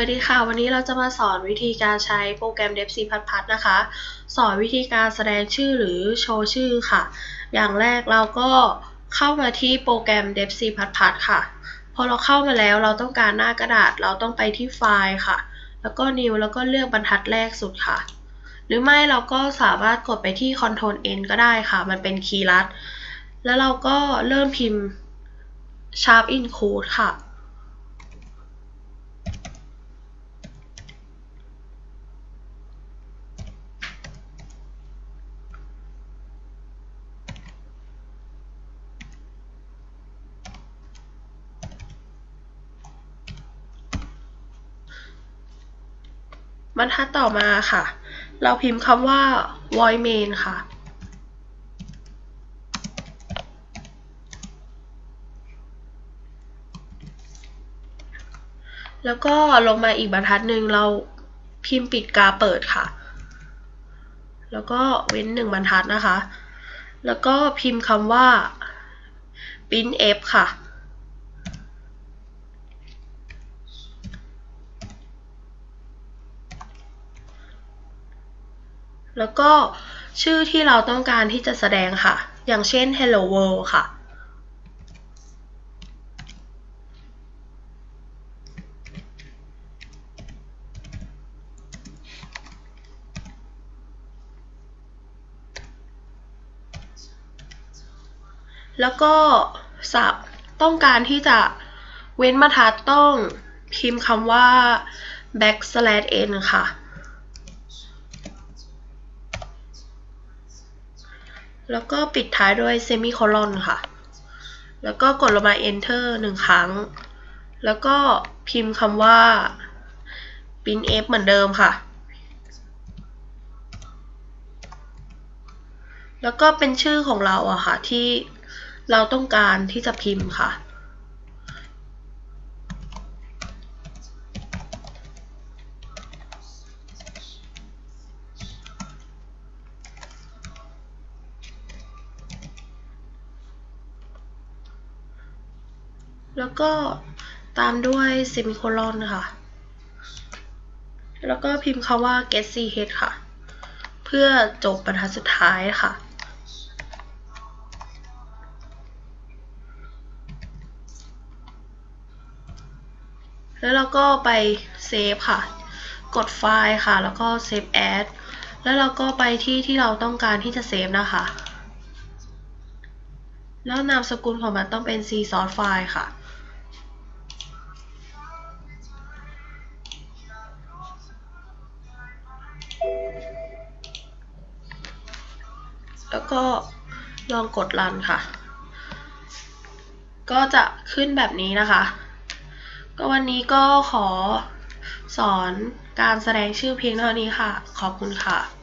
วัสดีค่ะ วันนี้เราจะมาสอนวิธีการใช้โปรแกรม DevC พัดพัดนะคะ สอนวิธีการแสดงชื่อหรือโชว์ชื่อค่ะ อย่างแรกเราก็เข้ามาที่โปรแกรม DevC พัดพัดค่ะ พอเราเข้ามาแล้วเราต้องการหน้ากระดาษเราต้องไปที่ไฟล์ค่ะ แล้วก็ New แล้วก็เลือกบรรทัดแรกสุดค่ะ หรือไม่เราก็สามารถกดไปที่ Ctrl N ก็ได้ค่ะ มันเป็นคีย์ลัด แล้วเราก็เริ่มพิมพ์ Sharp Include ค่ะ บรรทัดต่อมาค่ะ เราพิมพ์คำว่า void main ค่ะ แล้วก็ลงมาอีกบรรทัดหนึ่งเราพิมพ์ปิดกาเปิดค่ะ แล้วก็เว้นหนึ่งบรรทัดนะคะ แล้วก็พิมพ์คำว่า print f ค่ะ แล้วก็ชื่อที่เราต้องการที่จะแสดงค่ะ อย่างเช่น hello world ค่ะ แล้วก็สับต้องการที่จะเว้นบรรทัดต้องพิมพ์คำว่า backslash n ค่ะ แล้วก็ปิดท้ายด้วยเซมิโคลอนค่ะ แล้วก็กดลงมา enter หนึ่งครั้ง แล้วก็พิมพ์คำว่า print f เหมือนเดิมค่ะ แล้วก็เป็นชื่อของเราอะค่ะที่เราต้องการที่จะพิมพ์ค่ะ แล้วก็ตามด้วยเซมิโคลอนค่ะ แล้วก็พิมพ์คำว่า get ch ค่ะ เพื่อจบบรรทัดสุดท้ายค่ะ แล้วเราก็ไปเซฟค่ะ กดไฟล์ค่ะ แล้วก็เซฟแอดแล้วเราก็ไปที่ที่เราต้องการที่จะเซฟนะคะ แล้วนามสกุลของมันต้องเป็น c source file ค่ะ แล้วก็ลองกดรันค่ะ ก็จะขึ้นแบบนี้นะคะ ก็วันนี้ก็ขอสอนการแสดงชื่อเพียงเท่านี้ค่ะ ขอบคุณค่ะ